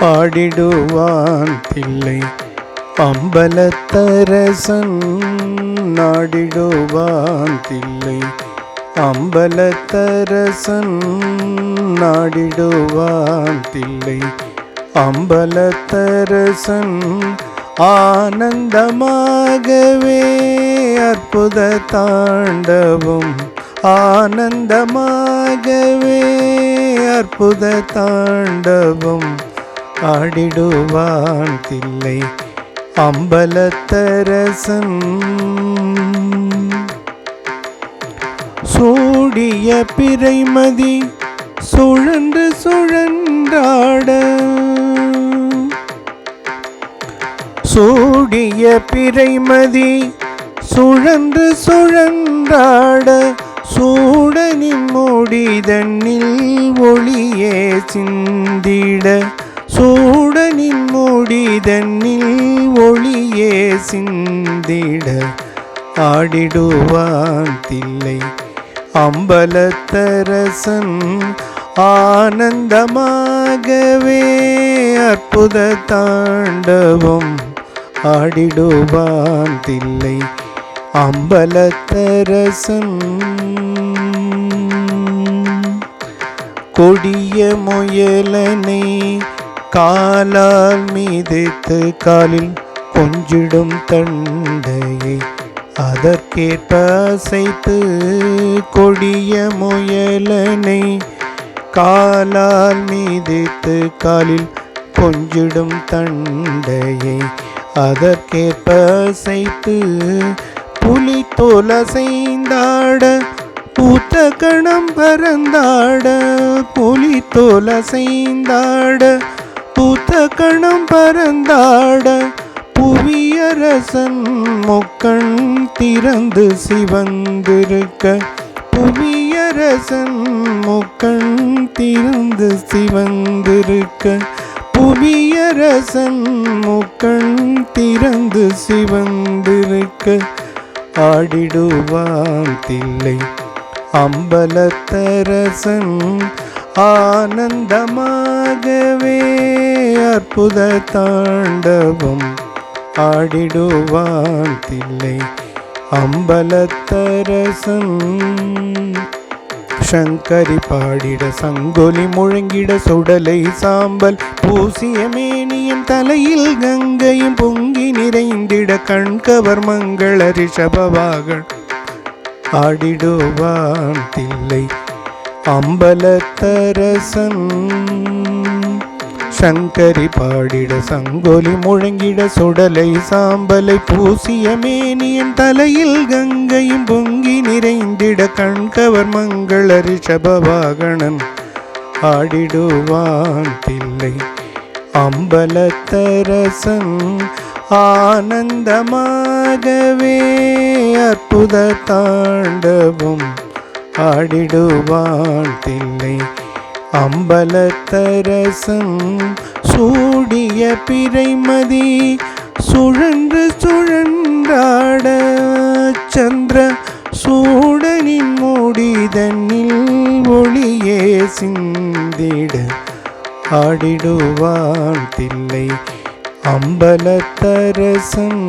பாடிடுவான் பிள்ளை அம்பலத்தரசன் நாடிடுவான் தில்லை. அம்பலத்தரசன் நாடிடுவான் தில்லை. அம்பலத்தரசன் ஆனந்தமாகவே அற்புத தாண்டவும். ஆனந்தமாகவே அற்புத தாண்டவும். ஆடிடுவான் தில்லை அம்பலத்தரசன் சூடிய பிறைமதி சுழன்று சுழன்றாட. சூடிய பிறைமதி சுழன்று சுழன்றாட. சூடனின் மூடிதன்னில் ஒளியே சிந்திட. இதனில் ஒளியே சிந்திட ஆடிடுவான் தில்லை. அம்பலத்தரசன் ஆனந்தமாகவே அற்புத தாண்டவம் ஆடிடுவான் தில்லை. அம்பலத்தரசன் கொடிய முயலனை காலால் மீதித்து காலில் கொஞ்சிடும் தண்டையை அதற்கேற்ப அசைத்து கொடிய முயலனை காலால் மீதித்து காலில் கொஞ்சிடும் தண்டையை அதற்கேற்ப அசைத்து புலி தோலசைந்தாட பூத்த கணம் பறந்தாட புலி தோலசைந்தாட பூத்த கணம் பறந்தாட புவியரசன் முக்கண் திறந்து சிவந்திருக்க புவியரசன் முக்கண் திறந்து சிவந்திருக்க புவியரசன் முக்கண் திறந்து சிவந்திருக்க ஆடிடுவான் தில்லை அம்பலத்தரசன் ஆனந்தமாகவே அற்புத தாண்டவம் ஆடிடுவான் தில்லை அம்பலத்தரசன். சங்கரி பாடிட சங்கொலி முழங்கிட சுடலை சாம்பல் பூசிய மேனியின் தலையில் கங்கையும் பொங்கி நிறைந்திட கண்கவர் மங்கள ரிஷபவாகன் ஆடிடுவான் தில்லை அம்பலத்தரசன். சங்கரி பாடிட சங்கொலி முழங்கிட சுடலை சாம்பலை பூசிய மேனியின் தலையில் கங்கையும் பொங்கி நிறைந்திட கண்கவர் மங்கள ரிஷபவாகணன் ஆடிடுவான் தில்லை. அம்பலத்தரசன் ஆனந்தமாகவே அற்புத தாண்டவும் ஆடிடுவான் தில்லை. அம்பலத்தரசம் சூடிய பிறைமதி சுழன்று சுழன்றாட சந்திர சூடனின் மூடிதன்னில் ஒளியே சிந்திட ஆடிடுவான் தில்லை. அம்பலத்தரசம்